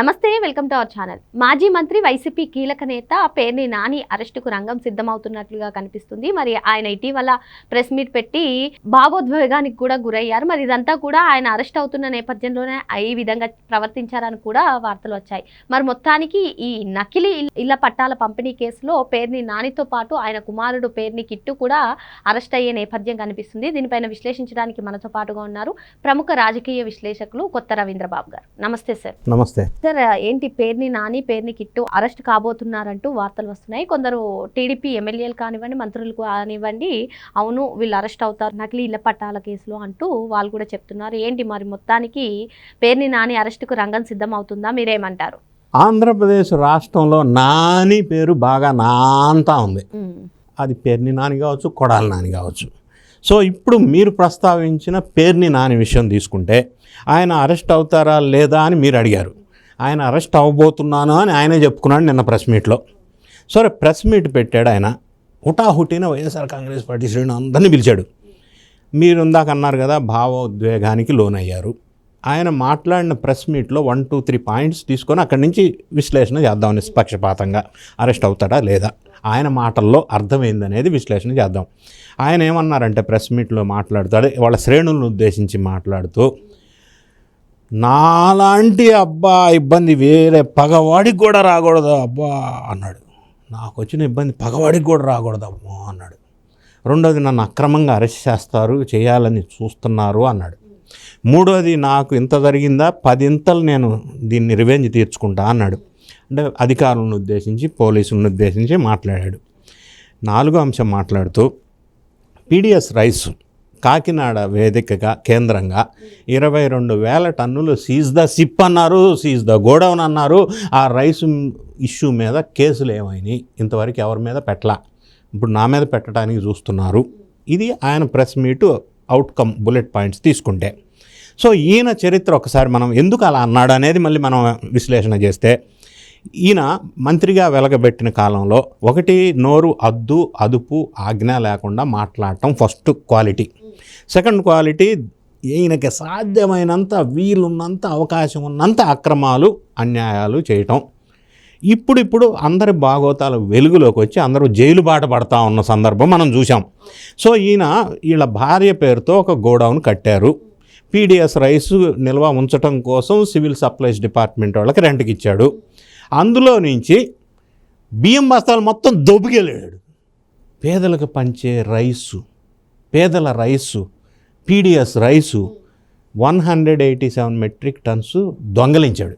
నమస్తే welcome to our channel. మాజీ మంత్రి వైసీపీ కీలక నేత పేర్ని నాని అరెస్టుకు రంగం సిద్ధమవుతున్నట్లుగా కనిపిస్తుంది. మరి ఆయన ఇటీవల ప్రెస్ మీట్ పెట్టి భావోద్వేగానికి కూడా గురయ్యారు. మరి ఇదంతా కూడా ఆయన అరెస్ట్ అవుతున్న నేపథ్యంలోనే ఈ విధంగా ప్రవర్తించారని కూడా వార్తలు వచ్చాయి. మరి మొత్తానికి ఈ నకిలీ ఇళ్ళ పట్టాల పంపిణీ కేసులో పేర్ని నానితో పాటు ఆయన కుమారుడు పేర్ని కిట్టు కూడా అరెస్ట్ అయ్యే నేపథ్యం కనిపిస్తుంది. దీనిపైన విశ్లేషించడానికి మనతో పాటుగా ఉన్నారు ప్రముఖ రాజకీయ విశ్లేషకులు కొత్త రవీంద్రబాబు గారు. నమస్తే సార్. నమస్తే. సార్ ఏంటి పేరుని నాని పేరుని కిట్టు అరెస్ట్ కాబోతున్నారంటూ వార్తలు వస్తున్నాయి. కొందరు టీడీపీ ఎమ్మెల్యేలు కానివ్వండి మంత్రులు కానివ్వండి అవును వీళ్ళు అరెస్ట్ అవుతారు నకిలీ ఇళ్ళ పట్టాల కేసులో అంటూ వాళ్ళు కూడా చెప్తున్నారు. ఏంటి మరి మొత్తానికి పేరుని నాని అరెస్టుకు రంగం సిద్ధం అవుతుందా మీరేమంటారు? ఆంధ్రప్రదేశ్ రాష్ట్రంలో నాని పేరు బాగా నాంతా ఉంది. అది పేర్ని నాని కావచ్చు కొడాలి నాని కావచ్చు. సో ఇప్పుడు మీరు ప్రస్తావించిన పేర్ని నాని విషయం తీసుకుంటే ఆయన అరెస్ట్ అవుతారా లేదా అని మీరు అడిగారు. ఆయన అరెస్ట్ అవ్వబోతున్నాను అని ఆయనే చెప్పుకున్నాడు నిన్న ప్రెస్ మీట్లో. సరే ప్రెస్ మీట్ పెట్టాడు ఆయన. హుటాహుటిన వైఎస్ఆర్ కాంగ్రెస్ పార్టీ శ్రేణులు అందరినీ పిలిచాడు. మీరు ఇందాక అన్నారు కదా భావోద్వేగానికి లోనయ్యారు. ఆయన మాట్లాడిన ప్రెస్ మీట్లో వన్ టూ త్రీ పాయింట్స్ తీసుకొని అక్కడి నుంచి విశ్లేషణ చేద్దాం నిష్పక్షపాతంగా. అరెస్ట్ అవుతాడా లేదా? ఆయన మాటల్లో అర్థమైందనేది విశ్లేషణ చేద్దాం. ఆయన ఏమన్నారంటే ప్రెస్ మీట్లో మాట్లాడుతూ అదే వాళ్ళ శ్రేణులను ఉద్దేశించి మాట్లాడుతూ నాలాంటి అబ్బా ఇబ్బంది వేరే పగవాడికి కూడా రాకూడదు అబ్బా అన్నాడు. నాకు వచ్చిన ఇబ్బంది పగవాడికి కూడా రాకూడదు అమ్మో అన్నాడు. రెండోది నన్ను అక్రమంగా అరెస్ట్ చేస్తారు చేయాలని చూస్తున్నారు అన్నాడు. మూడోది నాకు ఇంత జరిగిందా పదింతలు నేను దీన్ని రివెంజ్ తీర్చుకుంటా అన్నాడు. అంటే అధికారులను ఉద్దేశించి పోలీసులను ఉద్దేశించి మాట్లాడాడు. నాలుగో అంశం మాట్లాడుతూ పీడిఎస్ రైస్ కాకినాడ వేదికగా కేంద్రంగా ఇరవై రెండు వేల టన్నులు సీజ్ ద సిప్ అన్నారు సీజ్ ద గోడౌన్ అన్నారు. ఆ రైస్ ఇష్యూ మీద కేసులు ఏమైనాయి? ఇంతవరకు ఎవరి మీద పెట్టలా? ఇప్పుడు నా మీద పెట్టడానికి చూస్తున్నారు. ఇది ఆయన press meet outcome bullet points తీసుకుంటే. సో ఈయన చరిత్ర ఒకసారి మనం ఎందుకు అలా అన్నాడు అనేది మళ్ళీ మనం విశ్లేషణ చేస్తే ఈయన మంత్రిగా వెలగబెట్టిన కాలంలో ఒకటి నోరు అద్దు అదుపు ఆజ్ఞ లేకుండా మాట్లాడటం ఫస్ట్ క్వాలిటీ. సెకండ్ క్వాలిటీ ఈయనకి సాధ్యమైనంత వీలున్నంత అవకాశం ఉన్నంత అక్రమాలు అన్యాయాలు చేయటం. ఇప్పుడిప్పుడు అందరి బాగోతాలు వెలుగులోకి వచ్చి అందరూ జైలు బాట పడతా ఉన్న సందర్భం మనం చూసాం సో ఈయన వీళ్ళ భార్య పేరుతో ఒక గోడౌన్ కట్టారు. పీడిఎస్ రైస్ నిల్వ ఉంచటం కోసం సివిల్ సప్లైస్ డిపార్ట్మెంట్ వాళ్ళకి రెంట్కి ఇచ్చాడు. అందులో నుంచి బియ్యం బస్తాలు మొత్తం దొబ్బికెళ్ళాడు. పేదలకు పంచే రైసు పేదల rice PDS rice one hundred eighty seven metric tons దొంగలించాడు.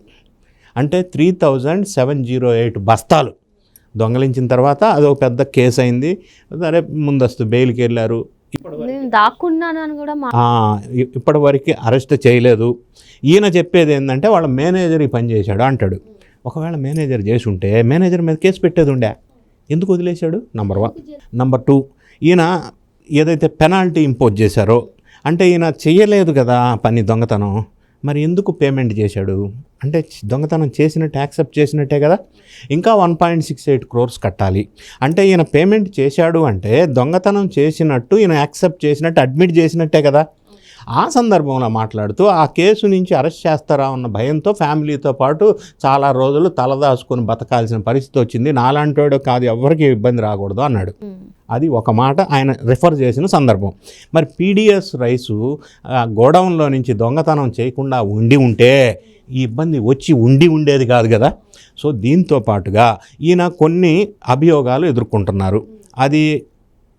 అంటే three thousand seven zero eight బస్తాలు దొంగలించిన తర్వాత అదొక పెద్ద కేసు అయింది. సరే ముందస్తు బెయిల్కి వెళ్ళారు. ఇప్పటి వరకు అరెస్ట్ చేయలేదు. ఈయన చెప్పేది ఏంటంటే వాళ్ళ మేనేజర్ ఈ పని చేశాడు అంటాడు. ఒకవేళ మేనేజర్ చేసి ఉంటే మేనేజర్ మీద కేసు పెట్టేది ఉండే. ఎందుకు వదిలేశాడు? నంబర్ వన్ నంబర్ టూ ఈయన ఏదైతే పెనాల్టీ ఇంపోజ్ చేశారో అంటే ఈయన చేయలేదు కదా పని దొంగతనం మరి ఎందుకు పేమెంట్ చేశాడు? అంటే దొంగతనం చేసినట్టు యాక్సెప్ట్ చేసినట్టే కదా. ఇంకా one point six eight crores కట్టాలి. అంటే ఈయన పేమెంట్ చేశాడు అంటే దొంగతనం చేసినట్టు ఈయన యాక్సెప్ట్ చేసినట్టు అడ్మిట్ చేసినట్టే కదా. ఆ సందర్భంలో మాట్లాడుతూ ఆ కేసు నుంచి అరెస్ట్ చేస్తారా? ఉన్న భయంతో ఫ్యామిలీతో పాటు చాలా రోజులు తలదాచుకొని బతకాల్సిన పరిస్థితి వచ్చింది. నాలాంటోడు కాదు ఎవరికి ఇబ్బంది రాకూడదు అన్నాడు. అది ఒక మాట ఆయన రిఫర్ చేసిన సందర్భం. మరి పీడిఎస్ రైసు గోడౌన్లో నుంచి దొంగతనం చేయకుండా ఉండి ఉంటే ఈ ఇబ్బంది వచ్చి ఉండి ఉండేది కాదు కదా. సో దీంతో పాటుగా ఈయన కొన్ని అభియోగాలు ఎదుర్కొంటున్నారు. అది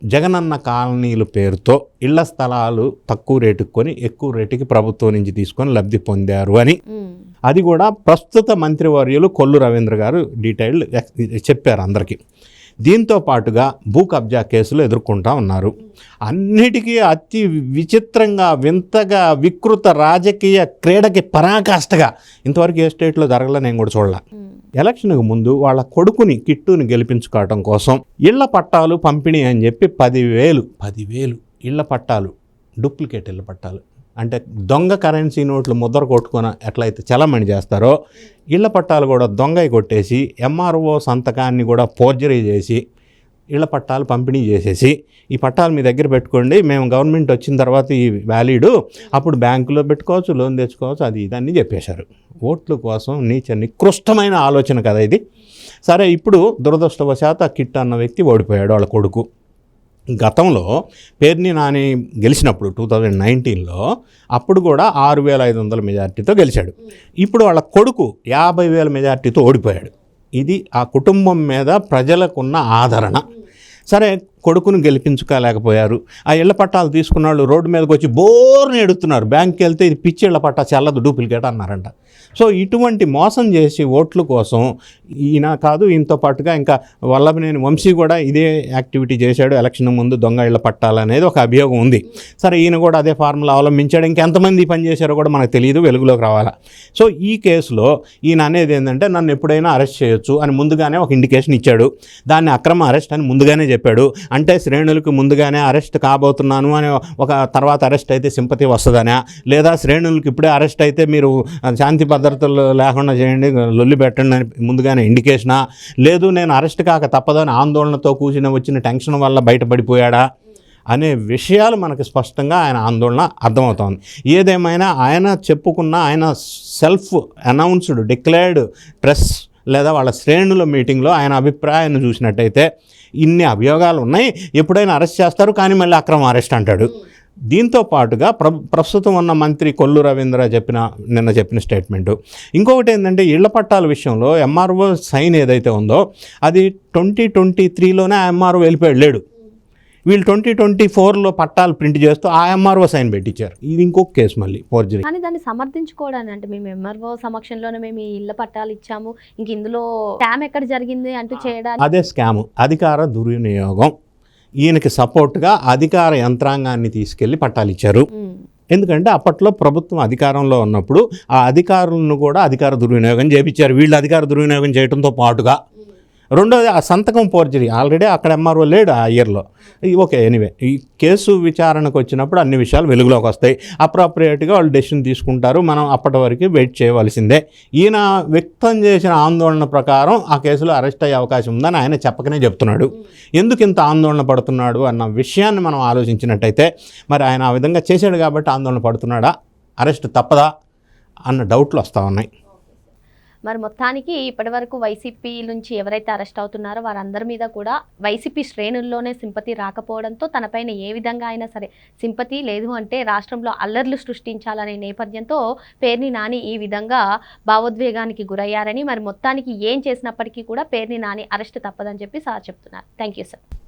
జగనన్న కాలనీల పేరుతో ఇళ్ళ స్థలాలు తక్కువ రేటుకి కొని ఎక్కువ రేటుకి ప్రభుత్వం నుంచి తీసుకొని లబ్ధి పొందారు అని. అది కూడా ప్రస్తుత మంత్రివర్యులు కొల్లు రవీంద్ర గారు డీటెయిల్డ్ చెప్పారు అందరికీ. దీంతో పాటుగా భూ కబ్జా కేసులు ఎదుర్కొంటా ఉన్నారు. అన్నిటికీ అతి విచిత్రంగా వింతగా వికృత రాజకీయ క్రీడకి పరాకాష్ఠగా ఇంతవరకు ఏ స్టేట్లో జరగలే నేను కూడా చూడాల. ఎలక్షన్కు ముందు వాళ్ళ కొడుకుని కిట్టుని గెలిపించుకోవటం కోసం ఇళ్ళ పట్టాలు పంపిణీ అని చెప్పి పదివేలు పదివేలు ఇళ్ళ పట్టాలు డూప్లికేట్ ఇళ్ళ పట్టాలు అంటే దొంగ కరెన్సీ నోట్లు ముద్ర కొట్టుకొని ఎట్లయితే చలమణి చేస్తారో ఇళ్ళ పట్టాలు కూడా దొంగయి కొట్టేసి ఎంఆర్ఓ సంతకాన్ని కూడా ఫోర్జరీ చేసి ఇళ్ళ పట్టాలు పంపిణీ చేసేసి ఈ పట్టాలు మీ దగ్గర పెట్టుకోండి మేము గవర్నమెంట్ వచ్చిన తర్వాత ఈ వ్యాలీడు అప్పుడు బ్యాంకులో పెట్టుకోవచ్చు లోన్ తెచ్చుకోవచ్చు అది ఇదన్నీ చెప్పేశారు. ఓట్ల కోసం నీచ నికృష్టమైన ఆలోచన కదా ఇది. సరే ఇప్పుడు దురదృష్టవశాత్ ఆ కిట్ అన్న వ్యక్తి ఓడిపోయాడు వాళ్ళ కొడుకు. గతంలో పేర్ని నాని గెలిచినప్పుడు టూ థౌజండ్ నైన్టీన్లో అప్పుడు కూడా ఆరు వేల ఐదు వందల మెజార్టీతో గెలిచాడు. ఇప్పుడు వాళ్ళ కొడుకు యాభై వేల మెజార్టీతో ఓడిపోయాడు. ఇది ఆ కుటుంబం మీద ప్రజలకున్న ఆదరణ. సరే కొడుకును గెలిపించుకోలేకపోయారు. ఆ ఇళ్ళ పట్టాలు తీసుకున్న వాళ్ళు రోడ్డు మీదకి వచ్చి బోర్ని ఎడుతున్నారు. బ్యాంక్కి వెళ్తే ఇది పిచ్చి ఇళ్ళ పట్టా చల్లదు డూప్లికేట్ అన్నారంట. సో ఇటువంటి మోసం చేసి ఓట్ల కోసం ఈయన కాదు ఈయనతో పాటుగా ఇంకా వల్లభనేని వంశీ కూడా ఇదే యాక్టివిటీ చేశాడు. ఎలక్షన్ ముందు దొంగ ఇళ్ళ పట్టాలనేది ఒక అభియోగం ఉంది. సరే ఈయన కూడా అదే ఫార్ములా అవలంబించాడు. ఇంకెంతమంది పనిచేశారో పని చేశారో కూడా మనకు తెలియదు వెలుగులోకి రావాలా. సో ఈ కేసులో ఈయన అనేది ఏంటంటే నన్ను ఎప్పుడైనా అరెస్ట్ చేయొచ్చు అని ముందుగానే ఒక ఇండికేషన్ ఇచ్చాడు. దాన్ని అక్రమ అరెస్ట్ అని ముందుగానే చెప్పాడు. అంటే శ్రేణులకు ముందుగానే అరెస్ట్ కాబోతున్నాను అని ఒక తర్వాత అరెస్ట్ అయితే సింపతి వస్తుందనా. లేదా శ్రేణులకు ఇప్పుడే అరెస్ట్ అయితే మీరు శాంతి భద్రతలు లేకుండా చేయండి లొల్లి పెట్టండి అని ముందుగానే ఇండికేషనా లేదు నేను అరెస్ట్ కాక తప్పదని ఆందోళనతో కూర్చుని వచ్చిన టెన్షన్ వల్ల బయటపడిపోయాడా అనే విషయాలు మనకు స్పష్టంగా ఆయన ఆందోళన అర్థమవుతోంది. ఏదేమైనా ఆయన చెప్పుకున్న ఆయన సెల్ఫ్ అనౌన్స్డ్ డిక్లేర్డ్ ప్రెస్ లేదా వాళ్ళ శ్రేణుల మీటింగ్లో ఆయన అభిప్రాయాన్ని చూసినట్టయితే ఇన్ని అభియోగాలు ఉన్నాయి ఎప్పుడైనా అరెస్ట్ చేస్తారు కానీ మళ్ళీ అక్రమ అరెస్ట్ అంటాడు. దీంతో పాటుగా ప్ర ప్రస్తుతం ఉన్న మంత్రి కొల్లు రవీంద్ర చెప్పిన నిన్న చెప్పిన స్టేట్మెంటు. ఇంకొకటి ఏంటంటే ఇళ్ళ పట్టాల విషయంలో ఎంఆర్ఓ సైన్ ఏదైతే ఉందో అది ట్వంటీ ట్వంటీ త్రీలోనే ఆ ఎంఆర్ఓ వెళ్ళిపోయాడు లేడు. వీళ్ళు ట్వంటీ ట్వంటీ ఫోర్లో పట్టాలు ప్రింట్ చేస్తూ ఆ ఎంఆర్ఓ సైన్ పెట్టించారు. ఇది ఇంకొక కేసు మళ్ళీ ఫోర్జరీ కానీ దాన్ని సమర్థించుకోవడానికి అంటే మేము ఎంఆర్ఓ సమక్షంలోనే మేము ఈ ఇళ్ళ పట్టాలు ఇచ్చాము. ఇంక ఇందులో స్కామ్ ఎక్కడ జరిగింది అంటూ చేయడానికి అదే స్కాము అధికార దుర్వినియోగం. ఈయనకి సపోర్ట్గా అధికార యంత్రాంగాన్ని తీసుకెళ్ళి పట్టాలు ఇచ్చారు. ఎందుకంటే అప్పట్లో ప్రభుత్వం అధికారంలో ఉన్నప్పుడు ఆ అధికారులను కూడా అధికార దుర్వినియోగం చేపించారు. వీళ్ళు అధికార దుర్వినియోగం చేయడంతో పాటుగా రెండోది ఆ సంతకం ఫోర్జరీ. ఆల్రెడీ అక్కడ ఎంఆర్ఓ లేడు ఆ ఇయర్లో. Okay anyway. ఈ కేసు విచారణకు వచ్చినప్పుడు అన్ని విషయాలు వెలుగులోకి వస్తాయి. అప్రాప్రియేట్గా వాళ్ళు డెసిషన్ తీసుకుంటారు. మనం అప్పటి వరకు వెయిట్ చేయవలసిందే. ఈయన వ్యక్తం చేసిన ఆందోళన ప్రకారం ఆ కేసులో అరెస్ట్ అయ్యే అవకాశం ఉందని ఆయన చెప్పకనే చెప్తున్నాడు. ఎందుకు ఇంత ఆందోళన పడుతున్నాడు అన్న విషయాన్ని మనం ఆలోచించినట్టయితే మరి ఆయన ఆ విధంగా చేశాడు కాబట్టి ఆందోళన పడుతున్నాడా? అరెస్ట్ తప్పదా? అన్న డౌట్లు వస్తూ ఉన్నాయి. మరి మొత్తానికి ఇప్పటివరకు వైసీపీ నుంచి ఎవరైతే అరెస్ట్ అవుతున్నారో వారందరి మీద కూడా వైసీపీ శ్రేణుల్లోనే సింపతి రాకపోవడంతో తనపైన ఏ విధంగా అయినా సరే సింపతి లేదు అంటే రాష్ట్రంలో అల్లర్లు సృష్టించాలనే నేపథ్యంతో పేర్ని నాని ఈ విధంగా భావోద్వేగానికి గురయ్యారని మరి మొత్తానికి ఏం చేసినప్పటికీ కూడా పేర్ని నాని అరెస్ట్ తప్పదని చెప్పి సార్ చెప్తున్నారు. Thank you sir.